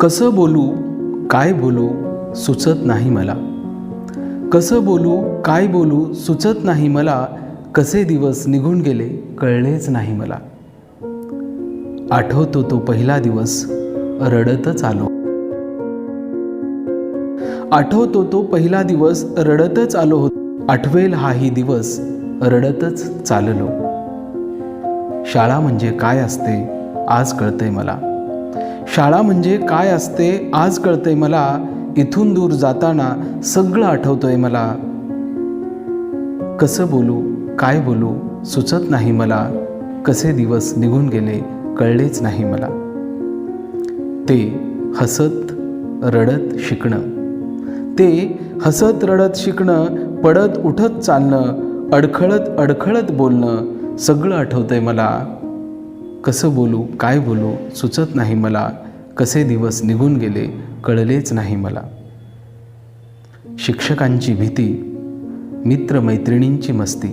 कसं बोलू काय बोलू सुचत नाही मला. कसं बोलू काय बोलू सुचत नाही मला कसे दिवस निघून गेले कळलेच नाही मला. आठवतो तो पहिला दिवस रडतच आलो. आठवतो तो पहिला दिवस रडतच आलो होतो. आठवेल हाही दिवस रडतच चाललो. शाळा म्हणजे काय असते आज कळतंय मला. शाळा म्हणजे काय असते आज कळतंय मला. इथून दूर जाताना सगळं आठवतंय मला. कसं बोलू काय बोलू सुचत नाही मला. कसे दिवस निघून गेले कळलेच नाही मला. ते हसत रडत शिकणं. ते हसत रडत शिकणं पडत उठत चालणं अडखळत अडखळत बोलणं सगळं आठवतंय मला. कसं बोलू काय बोलू सुचत नाही मला. कसे दिवस निघून गेले कळलेच नाही मला. शिक्षकांची भीती मित्रमैत्रिणींची मस्ती.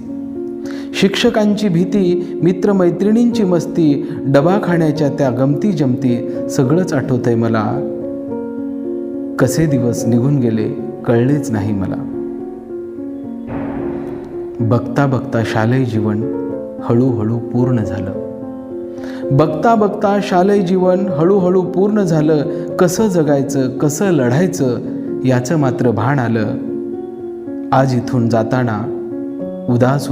शिक्षकांची भीती मित्रमैत्रिणींची मस्ती डबा खाण्याच्या त्या गमती जमती सगळंच आठवतंय मला. कसे दिवस निघून गेले कळलेच नाही मला. बघता बघता शालेय जीवन हळूहळू पूर्ण झालं. बघता बघता शालेय जीवन हळूहळू पूर्ण झालं. कसं जगायचं कसं लढायचं याचं मात्र भान आलं. आज इथून जाताना उदास उदास